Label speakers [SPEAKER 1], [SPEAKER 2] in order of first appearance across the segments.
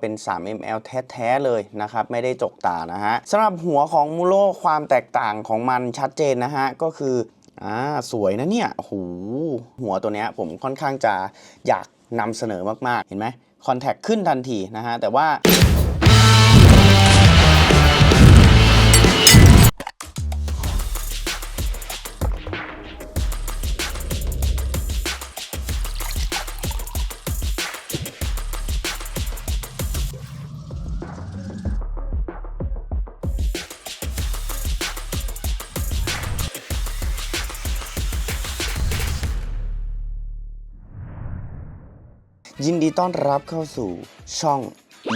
[SPEAKER 1] เป็น 3ml แท้ๆเลยนะครับ ไม่ได้จกตานะฮะสำหรับหัวของมูโลความแตกต่างของมันชัดเจนนะฮะ ก็คืออ่าสวยนะเนี่ยโอ้โหหัวตัวเนี้ยผมค่อนข้างจะอยากนำเสนอมากๆ เห็นไหมคอนแทคขึ้นทันทีนะฮะ แต่ว่า ยินดีต้อนรับเข้าสู่ช่อง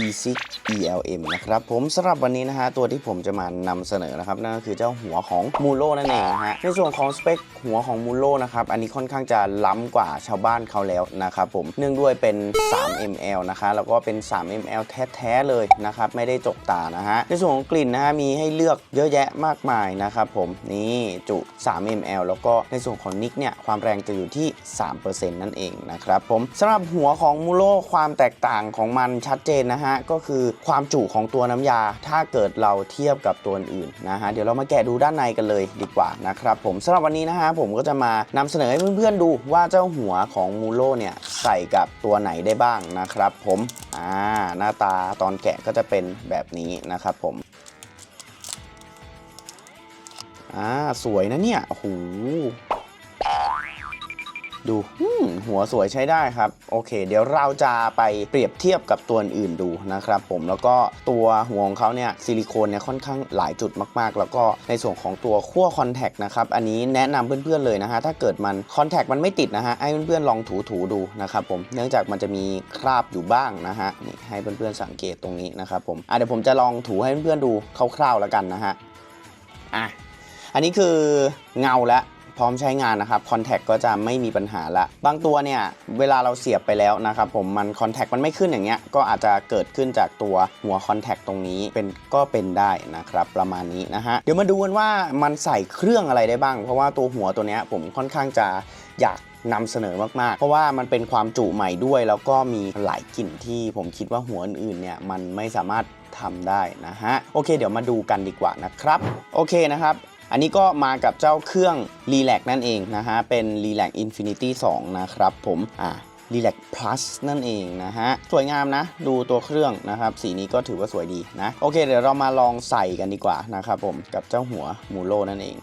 [SPEAKER 1] e 6 ELM นะครับผมสำหรับวันนี้นะฮะตัวที่ผมจะมานำเสนอนะครับนั่นก็คือเจ้าหัวของมูโ o นั่นเองนะฮะในส่วนของสเปคหัวของมูโ o นะครับอันนี้ค่อนข้างจะล้ำกว่าชาวบ้านเขาแล้วนะครับผมเนื่องด้วยเป็น 3ml นะคะแล้วก็เป็น 3ml แท้ๆเลยนะครับไม่ได้จกตานะฮะในส่วนของกลิ่นนะฮะมีให้เลือกเยอะแยะมากมายนะครับผมนี่จุ 3ml แล้วก็ในส่วนของนิกเนี่ยความแรงจะอยู่ที่ 3%นั่นเองนะครับผมสำหรับหัวของมูโ o ความแตกต่างของมันชัดเจนนะฮะก็คือความจุของตัวน้ำยา ถ้าเกิดเราเทียบกับตัวอื่นนะฮะเดี๋ยวเรามาแกะดูด้านในกันเลยดีกว่านะครับผมสำหรับวันนี้นะฮะผมก็จะมานำเสนอให้เพื่อนๆดูว่าเจ้าหัวของมูโ o เนี่ยใส่กับตัวไหนได้บ้างนะครับผมอ่าหน้าตาตอนแกะก็จะเป็นแบบนี้นะครับผมอ่าสวยนะเนี่ยโอ้โห ดูอืมหัวสวยใช้ได้ครับ โอเค เดี๋ยวเราจะไปเปรียบเทียบกับตัวอื่นดูนะครับผมแล้วก็ตัวหัวของเขาเนี่ยซิลิโคนเนี่ยค่อนข้างหลายจุดมากๆ แล้วก็ในส่วนของตัวขั้วคอนแทคนะครับอันนี้แนะนำเพื่อนๆเลยนะฮะถ้าเกิดมันคอนแทคมันไม่ติดนะฮะให้เพื่อนๆลองถูๆดูนะครับผมเนื่องจากมันจะมีคราบอยู่บ้างนะฮะนี่ให้เพื่อนๆสังเกตตรงนี้นะครับผมอะเดี๋ยวผมจะลองถูให้เพื่อนๆดูคร่าวๆแล้วกันนะฮะอะอันนี้คือเงาและ พร้อมใช้งานนะครับคอนแทคก็จะไม่มีปัญหาละบางตัวเนี่ยเวลาเราเสียบไปแล้วนะครับผมมันคอนแทคมันไม่ขึ้นอย่างเงี้ยก็อาจจะเกิดขึ้นจากตัวหัวคอนแทคตรงนี้เป็นก็เป็นได้นะครับประมาณนี้นะฮะเดี๋ยวมาดูกันว่ามันใส่เครื่องอะไรได้บ้าง เพราะว่าตัวหัวตัวเนี้ยผมค่อนข้างจะอยากนำเสนอมากๆ เพราะว่ามันเป็นความจุใหม่ด้วย แล้วก็มีหลายกลิ่นที่ผมคิดว่าหัวอื่นๆเนี่ยมันไม่สามารถทำได้นะฮะ โอเค เดี๋ยวมาดูกันดีกว่านะครับ โอเคนะครับ อันนี้ก็มากับเจ้าเครื่อง r e l a x นั่นเองนะฮะ เป็น r e l a x Infinity 2 นะครับผม อ่า r e l a x Plus นั่นเองนะฮะ สวยงามนะ ดูตัวเครื่องนะครับ สีนี้ก็ถือว่าสวยดีนะ โอเค เดี๋ยวเรามาลองใส่กันดีกว่านะครับผม กับเจ้าหัวมูโลนั่นเอง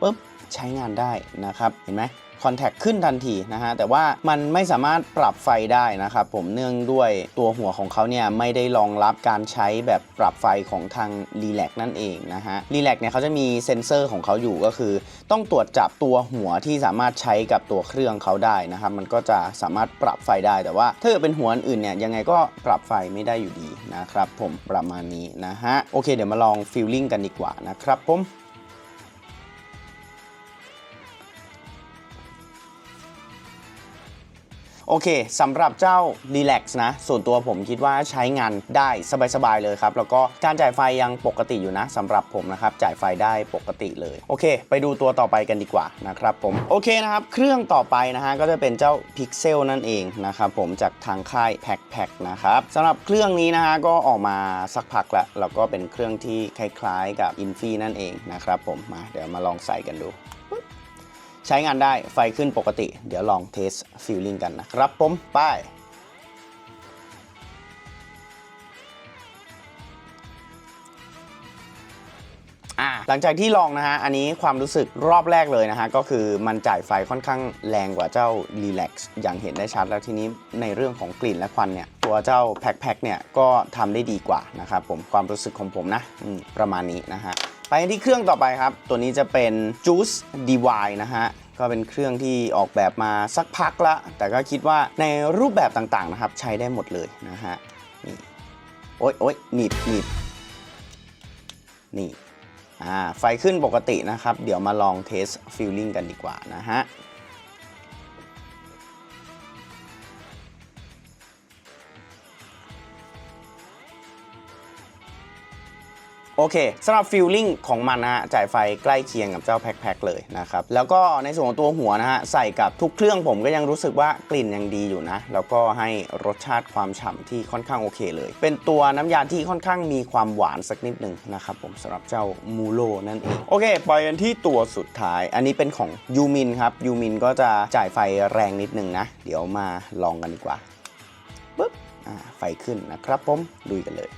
[SPEAKER 1] ปุ๊บ ใช้งานได้นะครับ เห็นไหมคอนแทคขึ้นทันทีนะฮะ แต่ว่ามันไม่สามารถปรับไฟได้นะครับผมเนื่องด้วยตัวหัวของเขาเนี่ย ไม่ได้รองรับการใช้แบบปรับไฟของทาง r e l a x นั่นเองนะฮะ r e l a x เนี่ยเขาจะมีเซ็นเซอร์ของเขาอยู่ก็คือ ต้องตรวจจับตัวหัวที่สามารถใช้กับตัวเครื่องเขาได้นะครับ มันก็จะสามารถปรับไฟได้แต่ว่า ถ้าเกิดเป็นหัวอื่นเนี่ยยังไงก็ปรับไฟไม่ได้อยู่ดีนะครับผมประมาณนี้นะฮะโอเคเดี๋ยวมาลองฟิลลิ่งกันดีกว่านะครับผม โอเคสำหรับเจ้า Relax นะ ส่วนตัวผมคิดว่าใช้งานได้สบายๆเลยครับ แล้วก็การจ่ายไฟยังปกติอยู่นะสำหรับผมนะครับ จ่ายไฟได้ปกติเลย โอเค ไปดูตัวต่อไปกันดีกว่านะครับผม โอเคนะครับ เครื่องต่อไปนะฮะก็จะเป็นเจ้า Pixel นั่นเองนะครับผมจากทางค่าย p a c p a c นะครับสำหรับเครื่องนี้นะฮะก็ออกมาสักพักแล้วแล้วก็เป็นเครื่องที่คล้ายๆกับ Infi นั่นเองนะครับผมมาเดี๋ยวมาลองใส่กันดู ช้งานได้ไฟขึ้นปกติ เดี๋ยวลองเทสฟิลลิ่งกันนะครับผมไปอ่าหลังจากที่ลองนะฮะ อันนี้ความรู้สึกรอบแรกเลยนะฮะ ก็คือมันจ่ายไฟค่อนข้างแรงกว่าเจ้า Relax อย่างเห็นได้ชัดแล้วทีนี้ในเรื่องของกลิ่นและควันเนี่ย ตัวเจ้าแพ็คแพ็คเนี่ย ก็ทำได้ดีกว่านะครับผมความรู้สึกของผมนะประมาณนี้นะฮะ ไปที่เครื่องต่อไปครับ ตัวนี้จะเป็น Juice DY นะฮะ ก็เป็นเครื่องที่ออกแบบมาสักพักละ แต่ก็คิดว่าในรูปแบบต่างๆนะครับ ใช้ได้หมดเลยนะฮะนี่โอ๊ยโอ๊ยหนีบหนีบนี่อ่าไฟขึ้นปกตินะครับ เดี๋ยวมาลองเทสฟิลลิ่งกันดีกว่านะฮะ โอเคสำหรับฟิลลิ่งของมันนะฮะจ่ายไฟใกล้เคียงกับเจ้าแพ็คๆเลยนะครับ แล้วก็ในส่วนของตัวหัวนะฮะใส่กับทุกเครื่องผมก็ยังรู้สึกว่ากลิ่นยังดีอยู่นะ แล้วก็ให้รสชาติความฉ่ำที่ค่อนข้างโอเคเลย เป็นตัวน้ำยาที่ค่อนข้างมีความหวานสักนิดหนึ่งนะครับผมสำหรับเจ้ามูโรนั่นเองโอเคปล่อยกันที่ตัวสุดท้าย อันนี้เป็นของยูมินครับยูมินก็จะจ่ายไฟแรงนิดหนึงนะ เดี๋ยวมาลองกันดีกว่าปึ๊บไฟขึ้นนะครับผมลุยกันเลย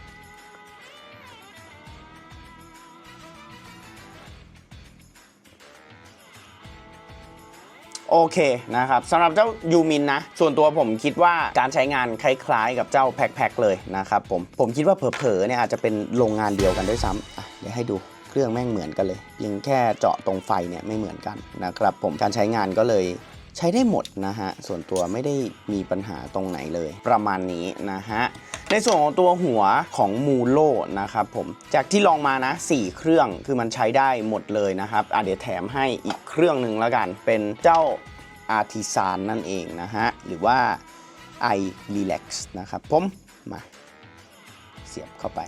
[SPEAKER 1] โอเคนะครับสำหรับเจ้ายูมินนะ ส่วนตัวผมคิดว่าการใช้งานคล้ายๆ กับเจ้าแพ็คๆเลยนะครับผมผมคิดว่าเผลอๆเนี่ยอาจจะเป็นโรงงานเดียวกันด้วยซ้ำเดี๋ยวให้ดูเครื่องแม่งเหมือนกันเลยเพียงแค่เจาะตรงไฟเนี่ยไม่เหมือนกันนะครับผมการใช้งานก็เลย ใช้ได้หมดนะฮะ ส่วนตัวไม่ได้มีปัญหาตรงไหนเลย ประมาณนี้นะฮะ ในส่วนของตัวหัวของมูโลนะครับผม จากที่ลองมานะ 4 เครื่องคือมันใช้ได้หมดเลยนะครับอะเดี๋ยวแถมให้อีกเครื่องหนึ่งแล้วกัน เป็นเจ้า Artisan นั่นเองนะฮะ หรือว่า i Relax นะครับผมมา เสียบเข้าไป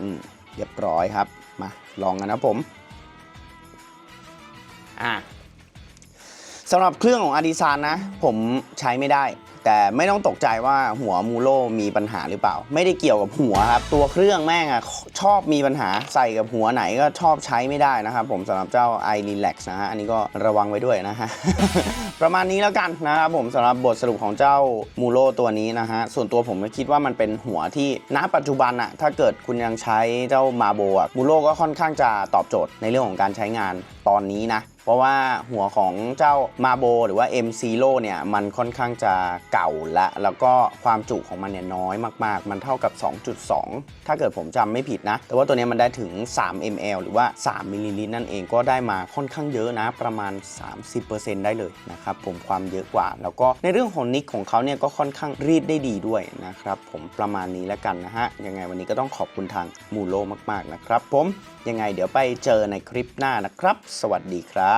[SPEAKER 1] อืมเรียบร้อยครับ มาลองกันนะผม อะ สำหรับเครื่องของ Artisan นะ ผมใช้ไม่ได้ แต่ไม่ต้องตกใจว่าหัวมูโรมีปัญหาหรือเปล่า ไม่ได้เกี่ยวกับหัวครับ ตัวเครื่องแม่งอะชอบมีปัญหาใส่กับหัวไหนก็ชอบใช้ไม่ได้นะครับ ผมสำหรับเจ้า i Relax นะฮะ อันนี้ก็ระวังไว้ด้วยนะฮะ ประมาณนี้แล้วกันนะครับผมสำหรับบทสรุปของเจ้ามูโรตัวนี้นะฮะ ส่วนตัวผมคิดว่ามันเป็นหัวที่ณปัจจุบันอะถ้าเกิดคุณยังใช้เจ้ามาโบอะมูโรก็ค่อนข้างจะตอบโจทย์ในเรื่องของการใช้งานตอนนี้นะ เพราะว่าหัวของเจ้ามาโบหรือว่า M Zero เนี่ยมันค่อนข้างจะเก่าละ แล้วก็ความจุของมันเนี่ยน้อยมากๆ มันเท่ากับ 2.2 ถ้าเกิดผมจำไม่ผิดนะ แต่ว่าตัวเนี้ยมันได้ถึง 3 ml หรือว่า 3มิลลิลิตรนั่นเองก็ได้มาค่อนข้างเยอะนะ ประมาณ 30%ได้เลยนะครับผมความเยอะกว่า แล้วก็ในเรื่องของนิกของเขาเนี่ยก็ค่อนข้างรีดได้ดีด้วยนะครับผมประมาณนี้แล้วกันนะฮะยังไงวันนี้ก็ต้องขอบคุณทางมูโลมาก ๆนะครับ ผมยังไงเดี๋ยวไปเจอในคลิปหน้านะครับ สวัสดีครับ